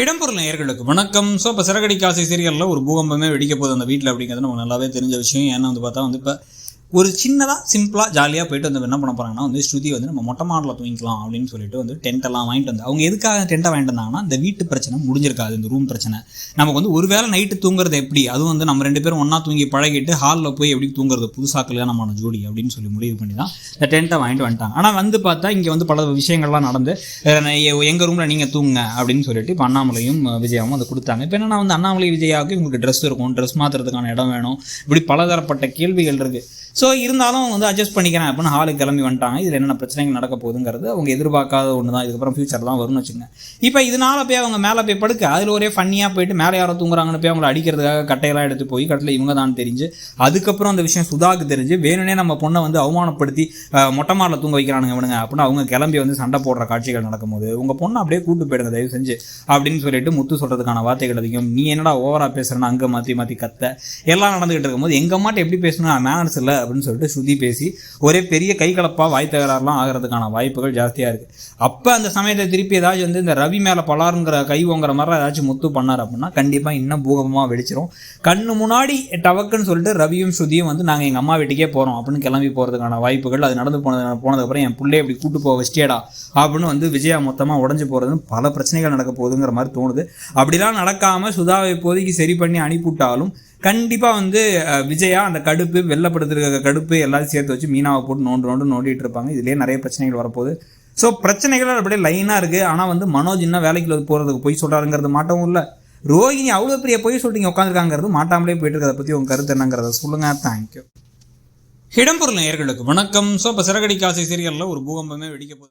இடம்பொருள் நேயர்களுக்கு வணக்கம். ஸோ இப்போ சிறகடி காசி சீரியலில் ஒரு பூகம்பமே வெடிக்க போகுது அந்த வீட்டில் அப்படிங்கிறது நமக்கு நல்லாவே தெரிஞ்ச விஷயம். ஏன்னா வந்து பார்த்தா வந்து இப்போ ஒரு சின்னதாக சிம்பிளாக ஜாலியாக போயிட்டு வந்து என்ன பண்ண போகிறாங்கன்னா வந்து ஸ்ருதி வந்து நம்ம மொட்டை மாடலில் தூங்கிக்கலாம் அப்படின்னு சொல்லிட்டு வந்து டென்ட்டெல்லாம் வாங்கிட்டு வந்து அவங்க எதுக்காக டென்ட்டை வாங்கிட்டு வந்தாங்கன்னா இந்த வீட்டு பிரச்சனை முடிஞ்சிருக்காது இந்த ரூம் பிரச்சனை. நமக்கு வந்து ஒரு வேளை நைட்டு தூங்குறது எப்படி? அதுவும் வந்து நம்ம ரெண்டு பேரும் ஒன்றா தூங்கி பழகிட்டு ஹாலில் போய் எப்படி தூங்குறது? புதுசாக கல்யாணமான ஜோடி அப்படின்னு சொல்லி முடிவு பண்ணி தான் இந்த டென்ட்டை வாங்கிட்டு வந்துட்டாங்க. ஆனால் வந்து பார்த்தா இங்கே வந்து பல விஷயங்கள்லாம் நடந்து எங்கள் ரூமில் நீங்கள் தூங்குங்க அப்படின்னு சொல்லிட்டு இப்போ அண்ணாமலையும் விஜயாவும் அதை கொடுத்தாங்க. இப்போ என்னன்னா வந்து அண்ணாமலை விஜயாவுக்கு இவங்களுக்கு ட்ரெஸ் இருக்கும். ட்ரெஸ் மாற்றுறதுக்கான இடம் வேணும். இப்படி பலதரப்பட்ட கேள்விகள் இருக்குது ஸோ இருந்தாலும் வந்து அட்ஜஸ்ட் பண்ணிக்கிறேன் அப்படின்னு ஹாலுக்கு கிளம்பி வந்துட்டாங்க. இதில் என்னென்ன பிரச்சனைகள் நடக்க போகுதுங்கிறது அவங்க எதிர்பார்க்காத ஒன்று தான் இதுக்கப்புறம் ஃபியூச்சர் தான் வரும்னு வச்சுங்க இப்போ இதனால போய் அவங்க மேலே போய் படுக்க அதில் ஒரே ஃபன்னியாக போயிட்டு மேலே யாரோ தூங்குறாங்கன்னு போய் அவங்கள அடிக்கிறதுக்காக கட்டையெல்லாம் எடுத்து போய் கட்டில் இவங்க தான் தெரிஞ்சு அதுக்கப்புறம் அந்த விஷயம் சுதாக்கு தெரிஞ்சு வேணும்னே நம்ம பொண்ணை வந்து அவமானப்படுத்தி மொட்டை மாடில் தூங்க வைக்கிறானுங்க இவனுங்க. அப்படின்னு அவங்க கிளம்பி வந்து சண்டை போடுற காட்சிகள் நடக்கும்போது உங்கள் பொண்ணை அப்படியே கூட்டு போயிடுங்க தயவு செஞ்சு அப்படின்னு சொல்லிட்டு முத்து சொல்கிறதுக்கான வார்த்தைகள் அதிகம். நீ என்னடா ஓவராக பேசுகிறேன்னு அங்கே மாற்றி மாற்றி கத்த. எல்லாம் நடந்துகிட்டு இருக்கும்போது எங்கள் அம்மாட்ட எப்படி பேசணும்? மேனர்ஸ் இல்லை அப்படின்னு சொல்லிட்டு ஸ்ருதி பேசி ஒரே பெரிய கை கலப்பாக வாய் தகராறுலாம் ஆகிறதுக்கான வாய்ப்புகள் ஜாஸ்தியாக இருக்குது அப்போ அந்த சமயத்தில் திருப்பி ஏதாச்சும் வந்து இந்த ரவி மேலே பலாருங்கிற கை ஓங்குற மாதிரி ஏதாச்சும் முத்து பண்ணார் அப்படின்னா கண்டிப்பாக இன்னும் பூகமாக வெடிச்சிரும். கண்ணு முன்னாடி டவக்குன்னு சொல்லிட்டு ரவியும் ஸ்ருதியும் வந்து நாங்கள் எங்கள் அம்மா வீட்டுக்கே போகிறோம் அப்படின்னு கிளம்பி போகிறதுக்கான வாய்ப்புகள் அது நடந்து போனது போனதுக்கப்புறம் என் பிள்ளைய இப்படி கூட்டு போக வச்சிட்டியடா அப்படின்னு வந்து விஜயா மொத்தமாக உடஞ்சி போகிறதுன்னு பல பிரச்சனைகள் நடக்க போகுதுங்கிற மாதிரி தோணுது. அப்படிலாம் நடக்காமல் சுதாவை இப்போதைக்கு சரி பண்ணி அனுப்பிவிட்டாலும் கண்டிப்பாக வந்து விஜயா அந்த கடுப்பு வெள்ளப்படுத்திருக்க கடுப்பு எல்லாத்தையும் சேர்த்து வச்சு மீனாவை போட்டு நோண்டு நோண்டு நோண்டிட்டு இருப்பாங்க. இதுலேயே நிறைய பிரச்சனைகள் வரப்போகுது. ஸோ பிரச்சனைகள் அப்படியே லைனாக இருக்குது ஆனால் வந்து மனோஜ் இன்னும் வேலைக்கு போகிறதுக்கு போய் சொல்கிறாருங்கிறது மாட்டவும் இல்லை. ரோஹிணி அவ்வளோ பெரிய பொய் சொல்லிட்டு உட்காந்துருக்காங்கிறது மாட்டாமலே போயிட்டு இருக்கிறத பற்றி உங்கள் கருத்து என்னங்கிறத சொல்லுங்கள் தேங்க்யூ இடம்பொருள் நேயர்களுக்கு வணக்கம். ஸோ இப்போ சிறகடி காசை சீரியலில் ஒரு பூகம்பமே வெடிக்க போகுது.